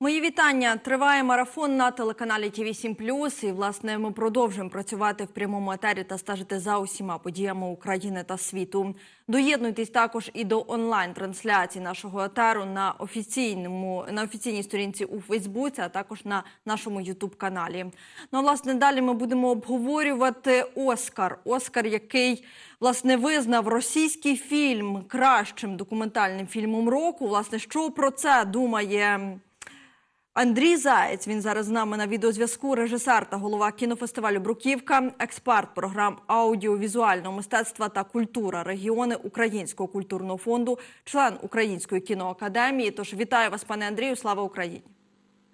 Мої вітання. Триває марафон на телеканалі ТВ 7 І, власне, ми продовжуємо працювати в прямому етері та стежити за усіма подіями України та світу. Доєднуйтесь також і до онлайн-трансляції нашого етеру на офіційному на офіційній сторінці у Фейсбуці, а також на нашому Ютуб-каналі. Ну, а, власне, далі ми будемо обговорювати Оскар. Оскар, який власне визнав російський фільм кращим документальним фільмом року. Власне, що про це думає? Андрій Заєць, він зараз з нами на відеозв'язку, режисер та голова кінофестивалю Бруківка, експерт програм аудіовізуального мистецтва та культура регіони Українського культурного фонду, член Української кіноакадемії. Тож вітаю вас, пане Андрію. Слава Україні!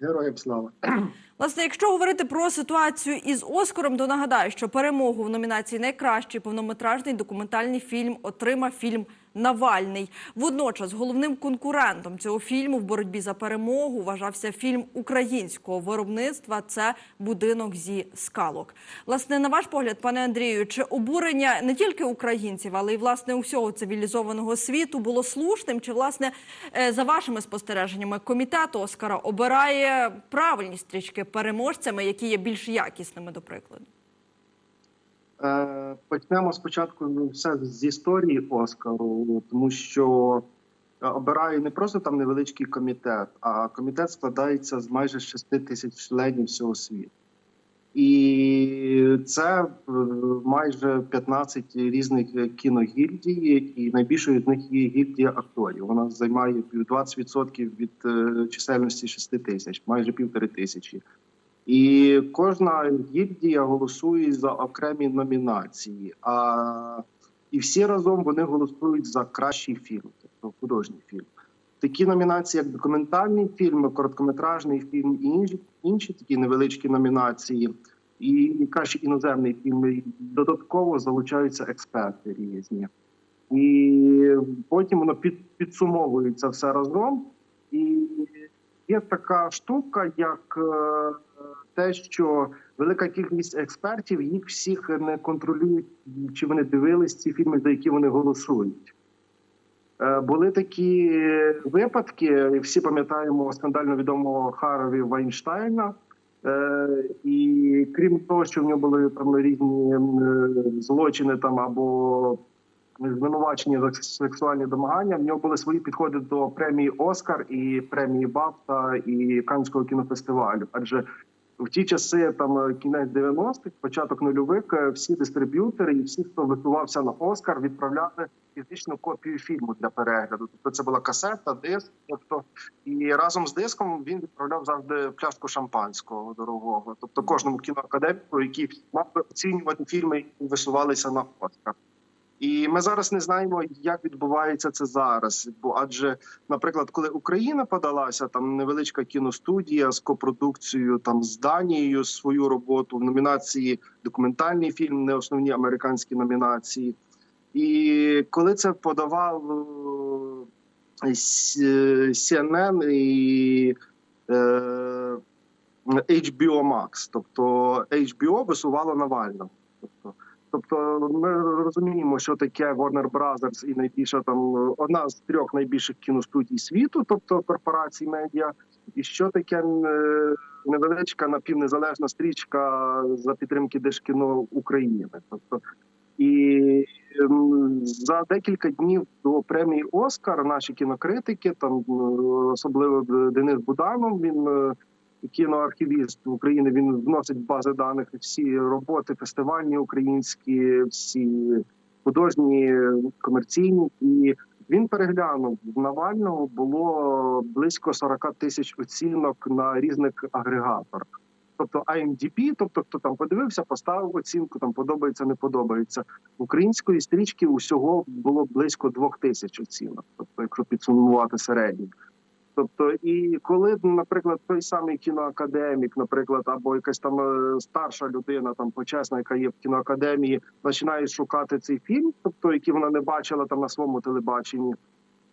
Героям слава. Власне, якщо говорити про ситуацію із Оскаром, то нагадаю, що перемогу в номінації Найкращий повнометражний документальний фільм отримав фільм Навальний. Водночас головним конкурентом цього фільму в боротьбі за перемогу вважався фільм українського виробництва. Це будинок зі скалок. Власне, на ваш погляд, пане Андрію, чи обурення не тільки українців, але й власне усього цивілізованого світу було слушним? Чи власне е, за вашими спостереженнями комітет Оскара обирає правильні стрічки переможцями, які є більш якісними, до прикладу? Е, Почнемо спочатку ну, все з історії Оскару, тому що е, обирає не просто там невеличкий комітет, а комітет складається з майже 6 тисяч членів всього світу. І це е, майже 15 різних кіногільдій, і найбільшою з них є гільдія акторів. Вона займає 20% від чисельності 6 тисяч, майже півтори тисячі. І кожна гільдія голосує за окремі номінації. А і всі разом вони голосують за кращий фільм, тобто художній фільм. Такі номінації, як документальний фільм, короткометражний фільм і інші, інші такі невеличкі номінації, і кращий іноземний фільм. Додатково залучаються експерти різні. І потім воно під, підсумовується все разом. І є така штука, як е, те, що велика кількість експертів їх всіх не контролюють, чи вони дивились ці фільми, за які вони голосують. Е, Були такі випадки, всі пам'ятаємо скандально відомого Харові Вайнштейна. Е, І крім того, що в нього були там різні е, злочини там або звинувачення за сексуальні домагання, в нього були свої підходи до премії Оскар і премії Бафта і Канського кінофестивалю. Адже в ті часи, там е, кінець 90-х, початок нульових, е, всі дистриб'ютори і всі, хто висувався на Оскар, відправляли фізичну копію фільму для перегляду. Тобто це була касета, диск. Тобто, і разом з диском він відправляв завжди пляшку шампанського дорогого. Тобто кожному кіноакадеміку, який мав оцінювати фільми, які висувалися на Оскар. І ми зараз не знаємо, як відбувається це зараз. Бо адже, наприклад, коли Україна подалася, там невеличка кіностудія з копродукцією там з Данією свою роботу в номінації документальний фільм, не основні американські номінації. І коли це подавав е, е, CNN і е, HBO Max, тобто HBO висувало Навального. Тобто, Тобто ми розуміємо, що таке Warner Brothers і найбільша там одна з трьох найбільших кіностудій світу, тобто корпорацій медіа, і що таке е, невеличка напівнезалежна стрічка за підтримки Держкіно України. Тобто і за декілька днів до премії Оскар наші кінокритики, там е, особливо Денис Буданов, він е, кіноархівіст України. Він вносить бази даних всі роботи, фестивальні українські, всі художні, комерційні. І він переглянув в Навального було близько 40 тисяч оцінок на різних агрегаторах. Тобто IMDb, тобто хто там подивився, поставив оцінку, там подобається, не подобається. Української стрічки усього було близько двох тисяч оцінок, тобто, якщо підсумувати середній. Тобто, і коли, наприклад, той самий кіноакадемік, наприклад, або якась там е, старша людина, там почесна, яка є в кіноакадемії, починає шукати цей фільм, тобто який вона не бачила там на своєму телебаченні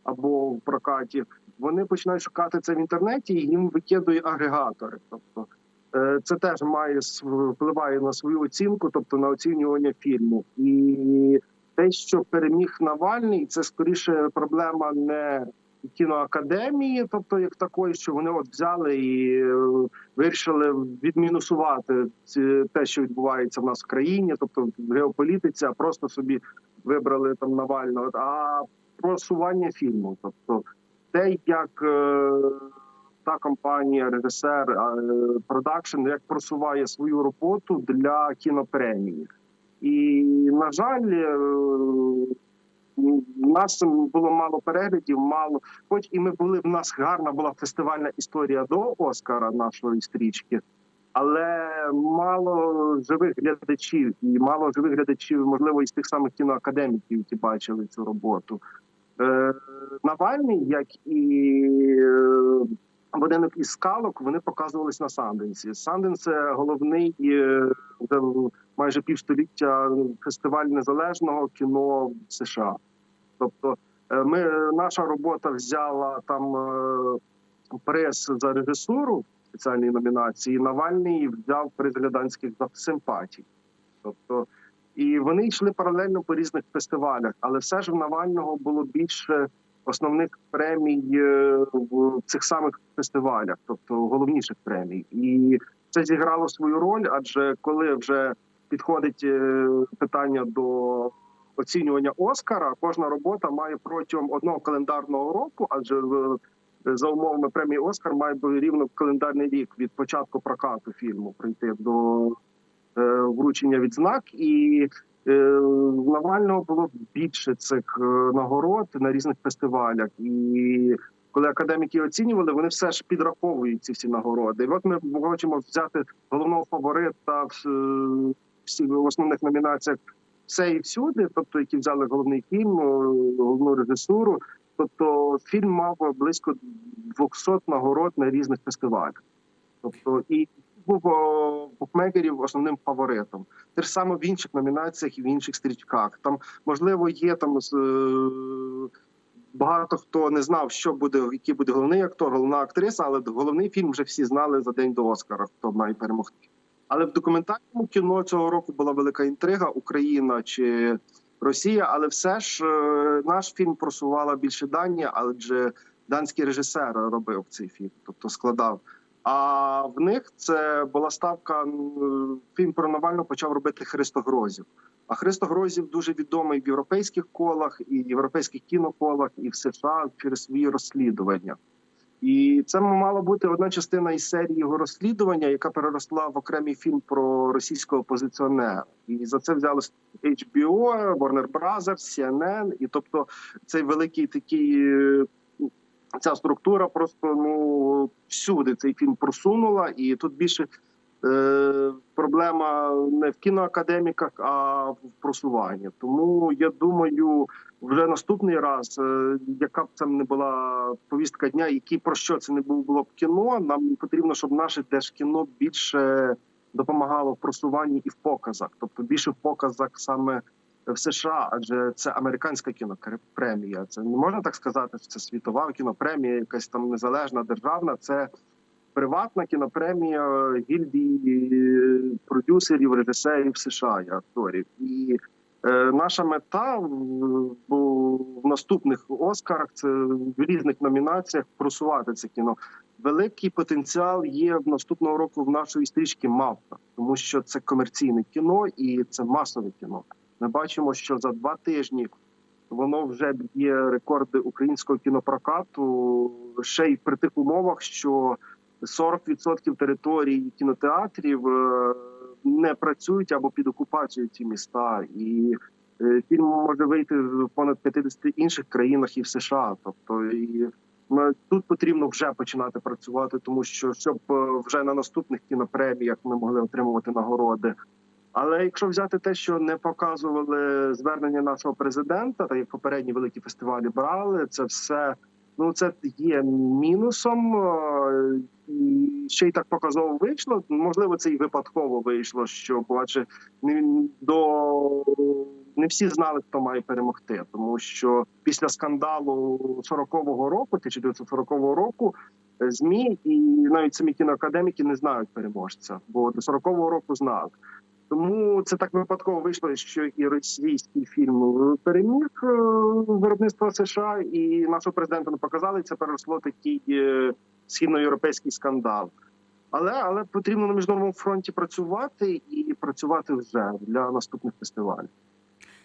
або в прокаті, вони починають шукати це в інтернеті, і їм викидує агрегатори. Тобто е, це теж має впливає на свою оцінку, тобто на оцінювання фільму. І те, що переміг Навальний, це скоріше проблема не кіноакадемії, тобто як такої, що вони от взяли і е, вирішили відмінусувати те, що відбувається в нас в країні, тобто в геополітиці, а просто собі вибрали там Навального. А просування фільму, тобто те, як е, та компанія, режисер, е, продакшн, як просуває свою роботу для кінопремії. І на жаль, у нас було мало переглядів, мало. Хоч і ми були в нас гарна була фестивальна історія до Оскара нашої стрічки, але мало живих глядачів, і мало живих глядачів, можливо, із тих самих кіноакадеміків, які бачили цю роботу. Е, Навальний, як і е, будинок із скалок, вони показувались на Санденсі. Санденс це головний е, майже півстоліття фестиваль незалежного кіно в США. Тобто, е, ми наша робота взяла там е, приз за режисуру в спеціальній номінації. Навальний взяв приз глядацьких симпатій. Тобто, і вони йшли паралельно по різних фестивалях, але все ж в Навального було більше основних премій е, в цих самих фестивалях, тобто головніших премій. І це зіграло свою роль, адже коли вже підходить е, питання до оцінювання Оскара, кожна робота має протягом одного календарного року, адже в- за умовами премії Оскар має бути рівно календарний рік від початку прокату фільму прийти до е, вручення відзнак, і е, Навального було більше цих е, нагород на різних фестивалях. І коли академіки оцінювали, вони все ж підраховують ці всі нагороди. І от ми хочемо взяти головного фаворита в, е, основних номінаціях все і всюди, тобто які взяли головний фільм, е, головну режисуру. Тобто фільм мав близько 200 нагород на різних фестивалях. Тобто і був букмекерів основним фаворитом. Те ж саме в інших номінаціях і в інших стрічках. Там можливо є там е, багато хто не знав, що буде, який буде головний актор, головна актриса, але головний фільм вже всі знали за день до Оскара, хто має перемогти. Але в документальному кіно цього року була велика інтрига Україна чи Росія, але все ж е, наш фільм просувала більше Данія, адже данський режисер робив цей фільм, тобто складав. А в них це була ставка. Фільм про Навального почав робити Христо Грозів. А Христо Грозів дуже відомий в європейських колах і європейських кіноколах, і в США через свої розслідування. І це мала бути одна частина із серії його розслідування, яка переросла в окремий фільм про російського опозиціонера. І за це взяли HBO, Warner Brothers, CNN. І тобто цей великий такий. е, Ця структура просто ну всюди цей фільм просунула, і тут більше проблема не в кіноакадеміках, а в просуванні. Тому я думаю, вже наступний раз, е, яка б це не була повістка дня, які про що це не було, б кіно. Нам потрібно, щоб наше держкіно більше допомагало в просуванні і в показах, тобто більше в показах саме в США, адже це американська кінопремія. Це не можна так сказати, що це світова кінопремія, якась там незалежна державна. Це приватна кінопремія гільдії продюсерів, режисерів США і акторів. І е, наша мета в, в, наступних Оскарах це в різних номінаціях просувати це кіно. Великий потенціал є в наступного року в нашої стрічки Мавка, тому що це комерційне кіно і це масове кіно. Ми бачимо, що за два тижні воно вже б'є рекорди українського кінопрокату ще й при тих умовах, що 40% території кінотеатрів е, не працюють або під окупацією ці міста, і е, фільм може вийти в понад 50 інших країнах і в США. Тобто і тут потрібно вже починати працювати, тому що щоб е, вже на наступних кінопреміях ми могли отримувати нагороди. Але якщо взяти те, що не показували звернення нашого президента, та як попередні великі фестивалі брали, це все ну це є мінусом. Е, ще й так показово вийшло. Можливо, це і випадково вийшло, що адже не до не всі знали, хто має перемогти, тому що після скандалу 40-го року, 1940 року, е, змі і навіть самі кіноакадеміки не знають переможця, бо до 40-го року знали. Тому це так випадково вийшло, що і російський фільм переміг е, виробництво США, і нашого президента не показали. Це переросло такий е, східноєвропейський скандал. Але але потрібно на міжнародному фронті працювати і працювати вже для наступних фестивалів.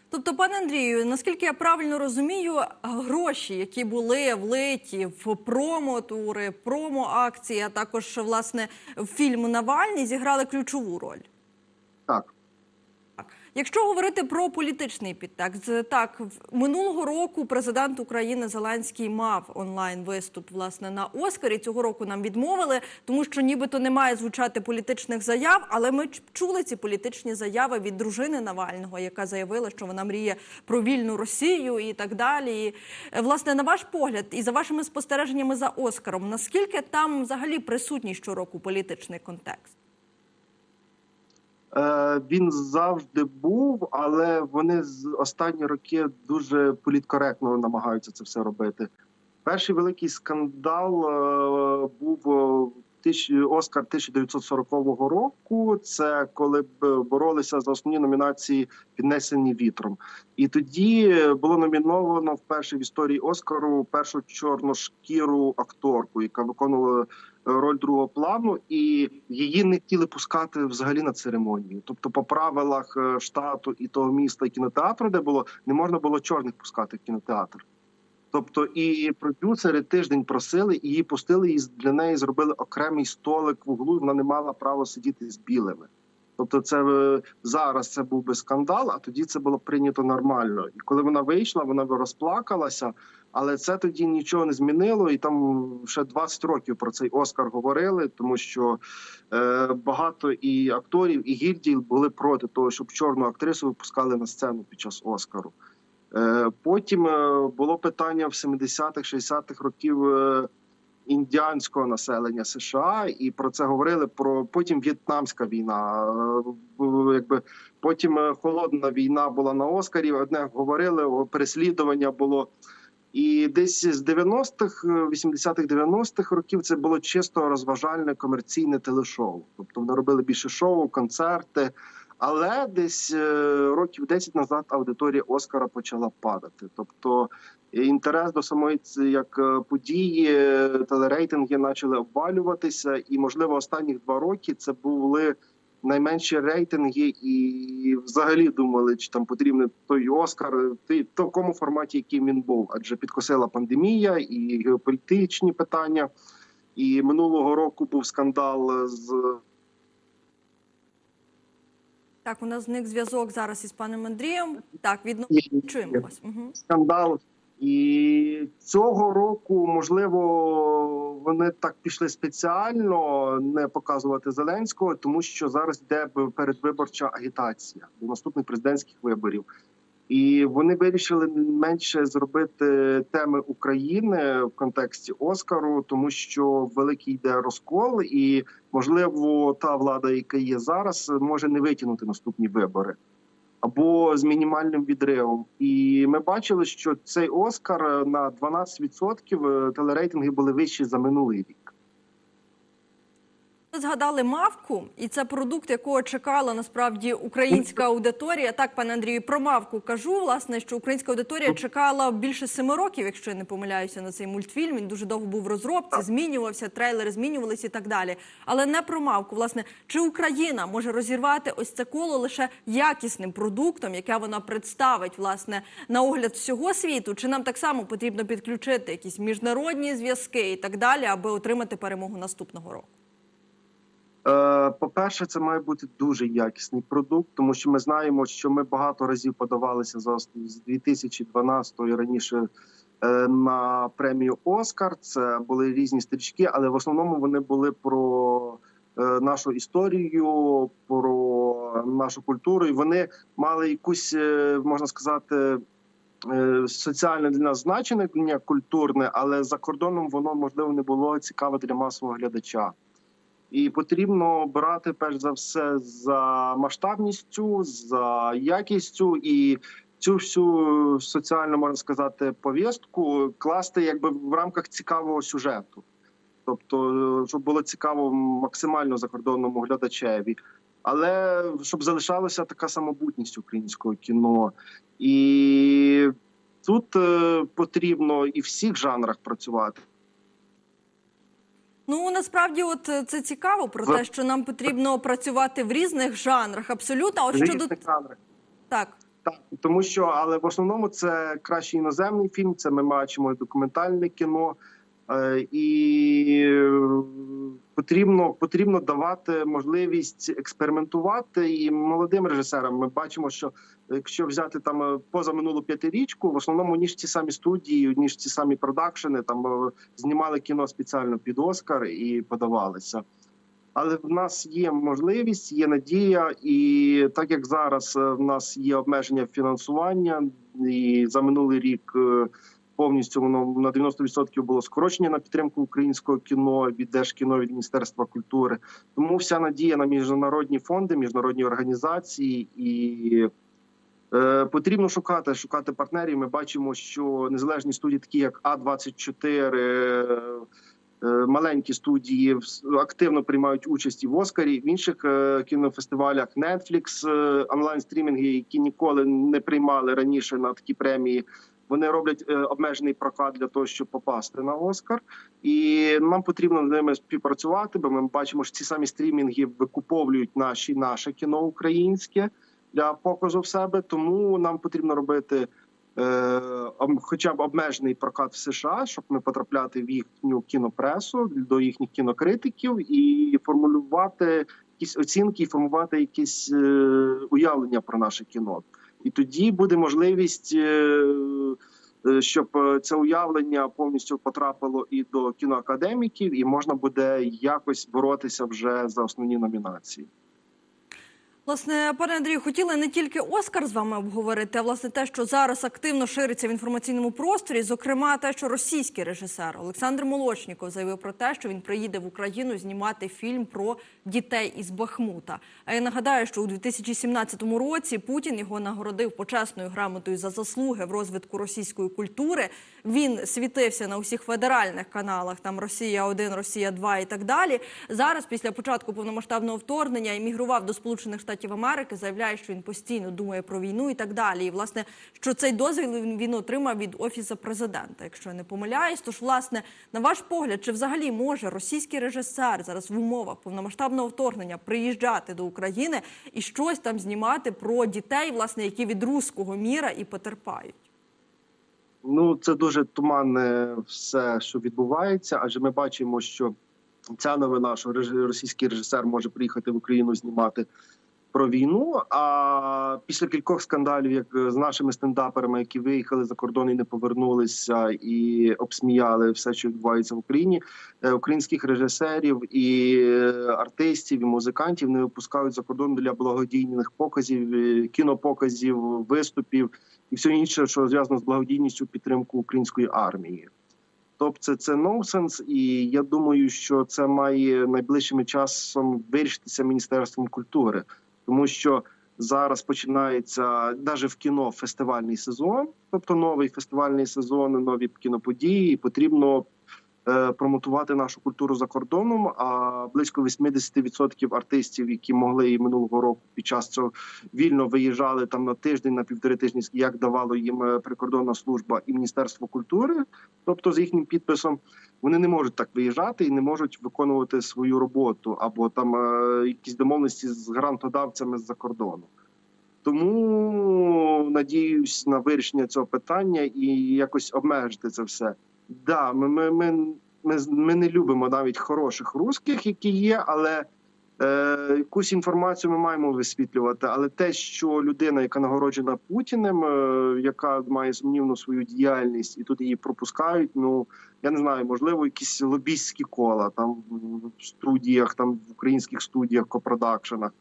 Тобто, пане Андрію, наскільки я правильно розумію, гроші, які були влиті в промо-тури, промо-акції, а також власне в фільм Навальний, зіграли ключову роль. Якщо говорити про політичний підтекст, так минулого року президент України Зеленський мав онлайн виступ власне на Оскарі. Цього року нам відмовили, тому що нібито не має звучати політичних заяв. Але ми чули ці політичні заяви від дружини Навального, яка заявила, що вона мріє про вільну Росію і так далі. І, е, власне, на ваш погляд, і за вашими спостереженнями за Оскаром, наскільки там взагалі присутній щороку політичний контекст? Е, він завжди був, але вони з останні роки дуже політкоректно намагаються це все робити. Перший великий скандал е, був е, Оскар 1940 року. Це коли б боролися за основні номінації піднесені вітром. І тоді було номіновано вперше в історії Оскару першу чорношкіру акторку, яка виконувала роль другого плану, і її не хотіли пускати взагалі на церемонію. Тобто, по правилах е, штату і того міста і кінотеатру, де було не можна було чорних пускати в кінотеатр. Тобто, і продюсери тиждень просили, її пустили, і для неї зробили окремий столик в углу. Вона не мала права сидіти з білими. Тобто, це е, зараз це був би скандал, а тоді це було прийнято нормально. І коли вона вийшла, вона розплакалася. Але це тоді нічого не змінило, і там ще 20 років про цей Оскар говорили, тому що е, багато і акторів, і гільдій були проти того, щоб чорну актрису випускали на сцену під час Оскару. Е, потім е, було питання в 70-х, 60-х років е, індіанського населення США, і про це говорили. Про потім В'єтнамська війна. якби потім холодна війна була на Оскарі. Одне говорили, переслідування було. І десь з 90-х, е, 80-х, 90-х років це було чисто розважальне комерційне телешоу. Тобто вони робили більше шоу, концерти. Але десь е, років 10 назад аудиторія Оскара почала падати. Тобто інтерес до самої як е, події, е, телерейтинги почали обвалюватися, і можливо останніх два роки це були найменші рейтинги, і взагалі думали, чи там потрібен той Оскар той- в такому форматі, яким він був, адже підкосила пандемія і геополітичні питання. І минулого року був скандал з Так, у нас зник зв'язок зараз із паном Андрієм. Так, відновчуємо вас. Угу. скандал. І цього року, можливо, вони так пішли спеціально не показувати Зеленського, тому що зараз йде передвиборча агітація до наступних президентських виборів. І вони вирішили менше зробити теми України в контексті Оскару, тому що великий йде розкол, і можливо, та влада, яка є зараз, може не витягнути наступні вибори або з мінімальним відривом. І ми бачили, що цей Оскар е, на 12% телерейтинги були вищі за минулий рік. Згадали мавку, і це продукт, якого чекала насправді українська аудиторія. Так, пане Андрію, про мавку кажу. Власне, що українська аудиторія чекала більше семи років, якщо я не помиляюся на цей мультфільм. Він дуже довго був в розробці, змінювався, трейлери змінювалися і так далі. Але не про мавку. Власне, чи Україна може розірвати ось це коло лише якісним продуктом, яке вона представить власне на огляд всього світу? Чи нам так само потрібно підключити якісь міжнародні зв'язки і так далі, аби отримати перемогу наступного року? Е, По-перше, це має бути дуже якісний продукт, тому що ми знаємо, що ми багато разів подавалися за ос- з 2012 і раніше е, на премію Оскар. Це були різні стрічки, але в основному вони були про е, нашу історію, про нашу культуру. І вони мали якусь, можна сказати. Соціальне для нас значення культурне, але за кордоном воно можливо не було цікаве для масового глядача. І потрібно брати перш за все за масштабністю, за якістю і цю всю соціальну можна сказати повістку класти якби в рамках цікавого сюжету, тобто, щоб було цікаво максимально закордонному глядачеві. але щоб залишалася така самобутність українського кіно. І тут е, потрібно і в всіх жанрах працювати. Ну насправді, от е, це цікаво про За... те, що нам потрібно працювати в різних жанрах. Абсолютно, а от щодо жанрах. так. Так, тому що, але в основному це кращий іноземний фільм. Це ми бачимо документальне кіно, і е, потрібно потрібно давати можливість експериментувати і молодим режисерам. Ми бачимо, що якщо взяти там е, поза минулу п'ятирічку, в основному ніж ті самі студії, ніж ті самі продакшени, там е, знімали кіно спеціально під Оскар і подавалися. Але в нас є можливість, є надія, і так як зараз е, в нас є обмеження фінансування, і за минулий рік е, повністю воно на 90% було скорочення на підтримку українського кіно від Держкіно від Міністерства культури. Тому вся надія на міжнародні фонди, міжнародні організації і. Е, Потрібно шукати шукати партнерів. Ми бачимо, що незалежні студії, такі як А 24 е, е, маленькі студії активно приймають участь і в Оскарі, в інших кінофестивалях Netflix, е, онлайн-стрімінги, які ніколи не приймали раніше на такі премії. Вони роблять е, обмежений прокат для того, щоб попасти на Оскар, і нам потрібно з ними співпрацювати, бо ми бачимо, що ці самі стрімінги викуповують наші наше кіно українське для показу в себе. Тому нам потрібно робити е, хоча б обмежений прокат в США, щоб ми потрапляти в їхню кінопресу до їхніх кінокритиків і формулювати якісь оцінки, і формувати якісь е, уявлення про наше кіно. І тоді буде можливість. Е, е, Щоб е, це уявлення повністю потрапило і до кіноакадеміків, і можна буде якось боротися вже за основні номінації. Власне, пане Андрію, хотіли не тільки Оскар з вами обговорити, а власне те, що зараз активно шириться в інформаційному просторі. Зокрема, те, що російський режисер Олександр Молочніков заявив про те, що він приїде в Україну знімати фільм про дітей із Бахмута. А я нагадаю, що у 2017 році Путін його нагородив почесною грамотою за заслуги в розвитку російської культури. Він світився на усіх федеральних каналах, там Росія 1 Росія 2 і так далі. Зараз, після початку повномасштабного вторгнення, емігрував до Сполучених Штатів Америки, заявляє, що він постійно думає про війну і так далі. І власне, що цей дозвіл він отримав від офісу президента, якщо я не помиляюсь. Тож, власне, на ваш погляд, чи взагалі може російський режисер зараз в умовах повномасштабного вторгнення приїжджати до України і щось там знімати про дітей, власне, які від руського міра і потерпають? Ну це дуже туманне все, що відбувається, адже ми бачимо, що ця новина, що російський режисер може приїхати в Україну знімати про війну. А після кількох скандалів, як з нашими стендаперами, які виїхали за кордон і не повернулися, і обсміяли все, що відбувається в Україні, е, українських режисерів і е, артистів і музикантів не випускають за кордон для благодійних показів, е, кінопоказів, виступів і все інше, що зв'язано з благодійністю підтримку української армії. Тобто це, це нонсенс, і я думаю, що це має найближчим часом вирішитися міністерством культури, тому що зараз починається навіть в кіно фестивальний сезон, тобто новий фестивальний сезон, нові кіноподії. і Потрібно е, промотувати нашу культуру за кордоном. А близько 80% артистів, які могли і минулого року під час цього вільно виїжджали там на тиждень, на півтори тижні, як давало їм е, прикордонна служба і Міністерство культури, тобто з їхнім підписом, вони не можуть так виїжджати і не можуть виконувати свою роботу або там е, якісь домовленості з грантодавцями з-за кордону. Тому надіюсь на вирішення цього питання і якось обмежити це все. Да, ми, ми, ми, ми, ми не любимо навіть хороших русських, які є, але е, якусь інформацію ми маємо висвітлювати. Але те, що людина, яка нагороджена Путіним, е, яка має сумнівну свою діяльність, і тут її пропускають. Ну я не знаю, можливо, якісь лобістські кола там в студіях, там в українських студіях, копродакшенах.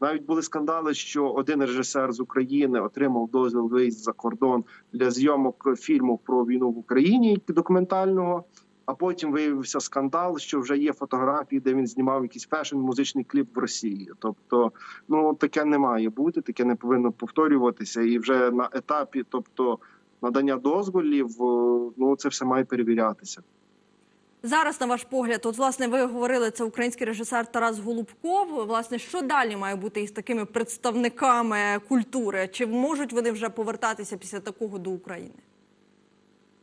Навіть були скандали, що один режисер з України отримав дозвіл виїзд за кордон для зйомок фільму про війну в Україні документального. А потім виявився скандал, що вже є фотографії, де він знімав якийсь фешн музичний кліп в Росії. Тобто, ну таке не має бути, таке не повинно повторюватися. І вже на етапі, тобто надання дозволів, ну це все має перевірятися. Зараз, на ваш погляд, от власне ви говорили, це український режисер Тарас Голубков. Власне, що далі має бути із такими представниками культури? Чи можуть вони вже повертатися після такого до України?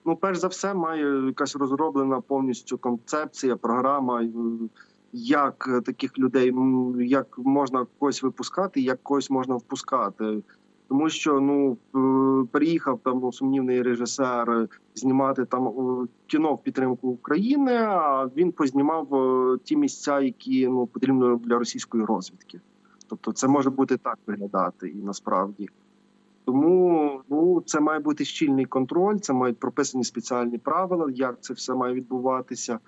Ну, перш за все, має якась розроблена повністю концепція, програма, як таких людей як можна когось випускати, як когось можна впускати. Тому що ну е, приїхав там ну, сумнівний режисер е, знімати там е, кіно в підтримку України. А він познімав ті місця, які ну потрібно для російської розвідки. Тобто, це може бути так виглядати і насправді. Тому ну це має бути щільний контроль, це мають прописані спеціальні правила, як це все має відбуватися.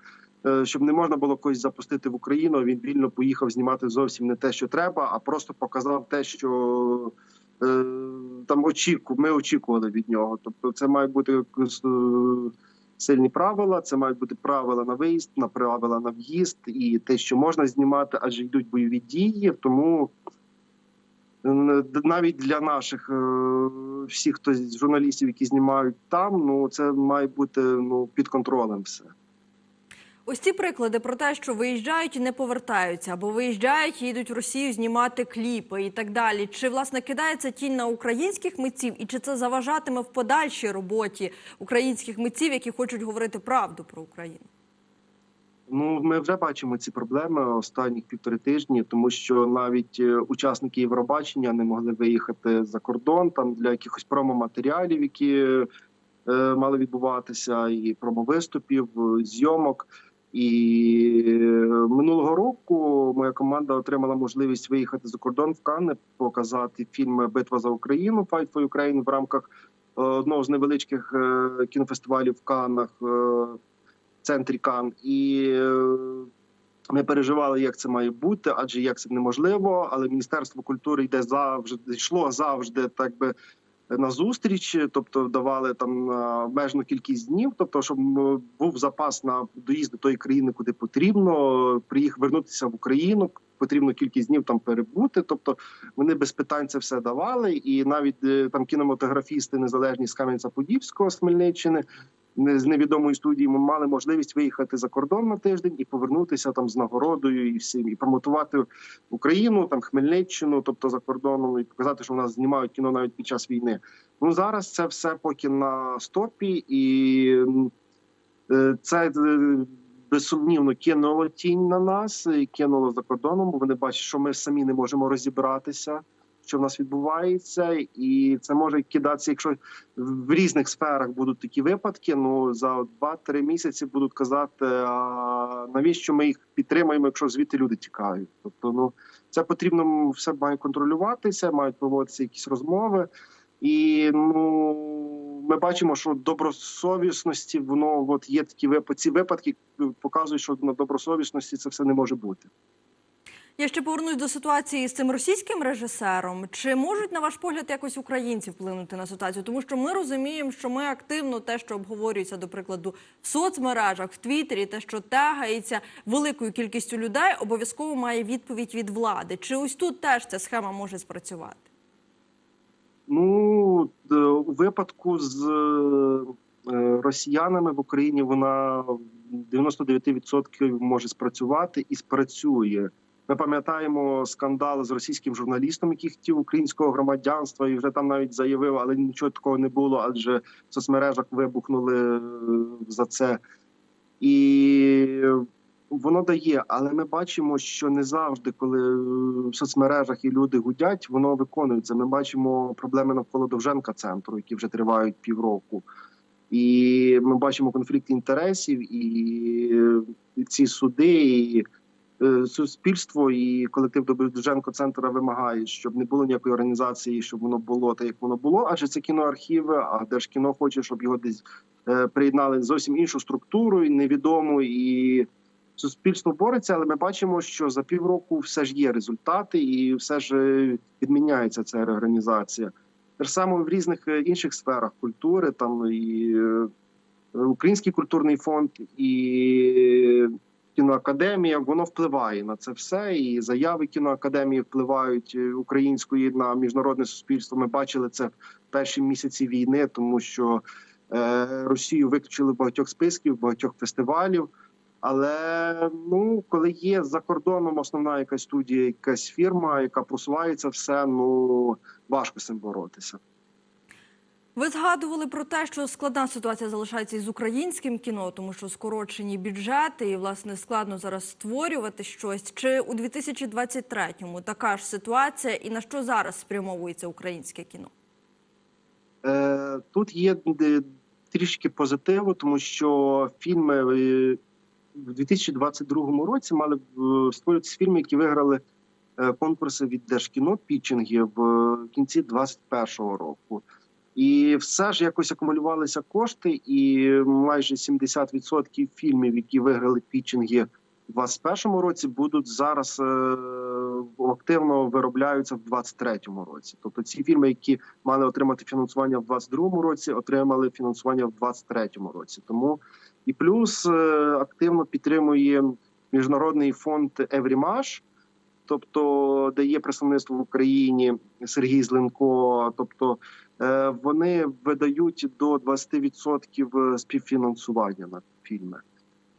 Е, Щоб не можна було когось запустити в Україну, він вільно поїхав знімати зовсім не те, що треба, а просто показав те, що е, там очіку, ми очікували від нього. Тобто, це мають бути е, сильні правила, це мають бути правила на виїзд, на правила на в'їзд і те, що можна знімати, адже йдуть бойові дії. Тому навіть для наших е, всіх, хто журналістів, які знімають там, ну це має бути ну під контролем все. Ось ці приклади про те, що виїжджають і не повертаються, або виїжджають і йдуть в Росію знімати кліпи і так далі. Чи власне кидається тінь на українських митців, і чи це заважатиме в подальшій роботі українських митців, які хочуть говорити правду про Україну? Ну ми вже бачимо ці проблеми останніх півтори тижні, тому що навіть е, учасники Євробачення не могли виїхати за кордон там для якихось промоматеріалів, які е, мали відбуватися, і промовиступів, е, зйомок. І е, минулого року моя команда отримала можливість виїхати за кордон в Канни, показати фільм Битва за Україну Fight for Ukraine в рамках одного з невеличких кінофестивалів в Каннах. Е, центрі Кан, і е, ми переживали, як це має бути, адже як це неможливо. Але Міністерство культури йде завжди йшло завжди, так би на зустріч, тобто давали там на обмежену кількість днів, тобто, щоб був запас на доїзд до тої країни, куди потрібно, приїхав вернутися в Україну. Потрібно кількість днів там перебути. Тобто вони без питань це все давали, і навіть е, там кінематографісти незалежні з Кам'янця-Подільського з Хмельниччини з невідомої студії ми мали можливість виїхати за кордон на тиждень і повернутися там з нагородою і всім, і промотувати Україну, там Хмельниччину, тобто за кордоном, і показати, що в нас знімають кіно навіть під час війни. Ну зараз це все поки на стопі, і е, це е, безсумнівно кинуло тінь на нас, і кинуло за кордоном, бо вони бачать, що ми самі не можемо розібратися. Що в нас відбувається, і це може кидатися, якщо в різних сферах будуть такі випадки. Ну за 2-3 місяці будуть казати, а навіщо ми їх підтримуємо, якщо звідти люди тікають. Тобто, ну це потрібно все має контролюватися, мають проводитися якісь розмови, і ну ми бачимо, що добросовісності воно от є такі випадки. Ці випадки показують, що на добросовісності це все не може бути. Я ще повернусь до ситуації з цим російським режисером. Чи можуть, на ваш погляд, якось українці вплинути на ситуацію? Тому що ми розуміємо, що ми активно те, що обговорюється, до прикладу, в соцмережах, в Твіттері, те, що тегається великою кількістю людей, обов'язково має відповідь від влади. Чи ось тут теж ця схема може спрацювати? Ну у випадку з е, росіянами в Україні вона 99% може спрацювати і спрацює. Ми пам'ятаємо скандал з російським журналістом, який хотів українського громадянства, і вже там навіть заявив, але нічого такого не було, адже в соцмережах вибухнули е, за це. І воно дає, але ми бачимо, що не завжди, коли е, в соцмережах і люди гудять, воно виконується. Ми бачимо проблеми навколо Довженка центру, які вже тривають півроку. І ми бачимо конфлікт інтересів, і е, ці суди, і суспільство, і колектив Довженко центра вимагає, щоб не було ніякої організації, щоб воно було так, як воно було. Адже це кіноархіви, а Держкіно хоче, щоб його десь е, приєднали зовсім іншу структуру, і невідому і суспільство бореться, але ми бачимо, що за півроку все ж є результати, і все ж е, відміняється ця реорганізація. Те ж саме в різних е, інших сферах культури, там і е, Український культурний фонд, і кіноакадемія, воно впливає на це все. І заяви кіноакадемії впливають е, української на міжнародне суспільство. Ми бачили це в перші місяці війни, тому що е, Росію виключили багатьох списків, багатьох фестивалів. Але ну, коли є за кордоном основна якась студія, якась фірма, яка просувається, все ну важко з цим боротися. Ви згадували про те, що складна ситуація залишається із українським кіно, тому що скорочені бюджети і власне складно зараз створювати щось. Чи у 2023-му така ж ситуація, і на що зараз спрямовується українське кіно? Е, тут є трішки позитиву, тому що фільми е, в 2022 році мали е, створюватися фільми, які виграли конкурси від Держкіно пітчинги в кінці 2021 року. І все ж якось акумулювалися кошти, і майже 70% фільмів, які виграли пітчинги у 2021 році, будуть зараз е, активно виробляються в 2023 році. Тобто ці фільми, які мали отримати фінансування в 2022 році, отримали фінансування в 2023 році. Тому і плюс е, активно підтримує міжнародний фонд Еврімаш, тобто де є представництво в Україні Сергій Зеленко. Тобто е, вони видають до 20% співфінансування на фільми.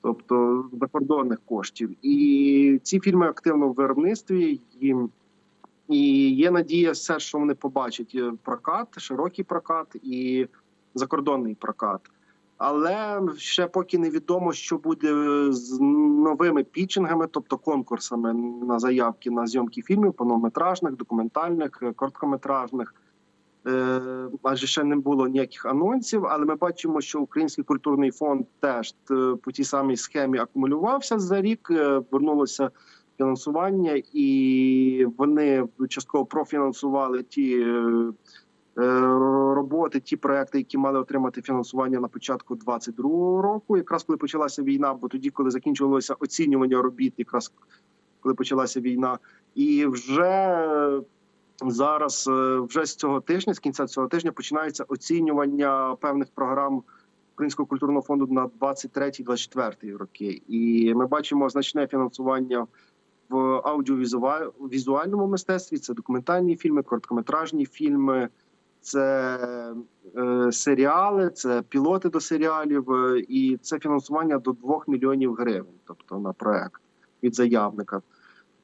Тобто закордонних коштів, і ці фільми активно в виробництві. І, і є надія, все, що вони побачать е, прокат, широкий прокат і закордонний прокат. Але ще поки невідомо, що буде з новими пітчингами, тобто конкурсами на заявки на зйомки фільмів, повнометражних, документальних, е, короткометражних. Е, Адже ще не було ніяких анонсів, але ми бачимо, що Український культурний фонд теж е, по тій самій схемі акумулювався за рік. Вернулося фінансування, і вони частково профінансували ті роботи, ті проекти, які мали отримати фінансування на початку 22-го року, якраз коли почалася війна, бо тоді, коли закінчувалося оцінювання робіт, якраз коли почалася війна, і вже зараз, е, вже з цього тижня, з кінця цього тижня, починається оцінювання певних програм Українського культурного фонду на 23-24 роки. І ми бачимо значне фінансування в аудіовізуальному мистецтві. Це документальні фільми, короткометражні фільми, це е, серіали, це пілоти до серіалів, е, і це фінансування до 2 мільйонів гривень, тобто на проект від заявника.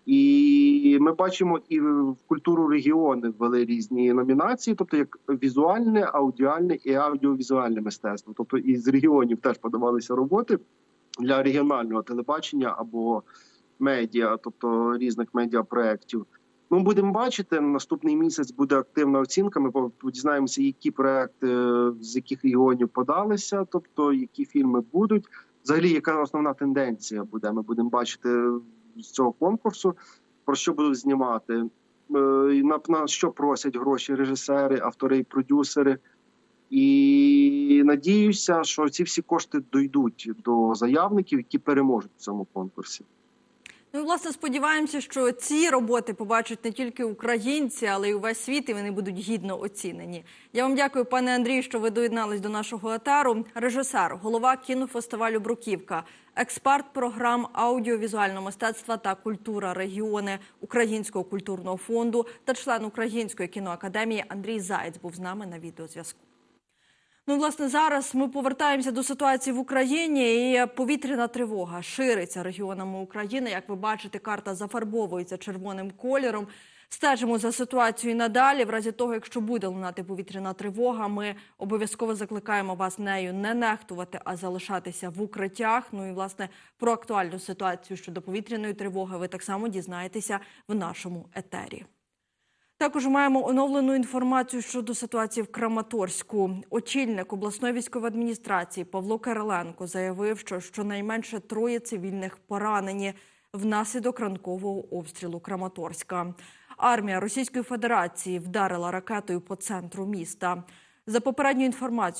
І ми бачимо і в культуру регіони ввели різні номінації, тобто як візуальне, аудіальне і аудіовізуальне мистецтво. Тобто із регіонів теж подавалися роботи для регіонального телебачення або медіа, тобто різних медіапроєктів. Ми будемо бачити наступний місяць буде активна оцінка. Ми дізнаємося, які проекти з яких регіонів подалися, тобто які фільми будуть. Взагалі, яка основна тенденція буде? Ми будемо бачити з цього конкурсу, про що будуть знімати, е, на, на що просять гроші режисери, автори і продюсери. І надіюся, що ці всі кошти дійдуть до заявників, які переможуть в цьому конкурсі. Ну і власне сподіваємося, що ці роботи побачать не тільки українці, але й увесь світ, і вони будуть гідно оцінені. Я вам дякую, пане Андрію, що ви доєднались до нашого етару. Режисер, голова кінофестивалю Бруківка, експерт програм аудіовізуального мистецтва та культура регіони Українського культурного фонду та член Української кіноакадемії Андрій Заєць був з нами на відеозв'язку. Ну, власне, зараз ми повертаємося до ситуації в Україні, і повітряна тривога шириться регіонами України. Як ви бачите, карта зафарбовується червоним кольором. Стежимо за ситуацією надалі. В разі того, якщо буде лунати повітряна тривога, ми обов'язково закликаємо вас нею не нехтувати, а залишатися в укриттях. Ну і власне про актуальну ситуацію щодо повітряної тривоги ви так само дізнаєтеся в нашому етері. Також маємо оновлену інформацію щодо ситуації в Краматорську. Очільник обласної військової адміністрації Павло Кириленко заявив, що щонайменше троє цивільних поранені внаслідок ранкового обстрілу Краматорська. Армія Російської Федерації вдарила ракетою по центру міста. За попередньою інформацією.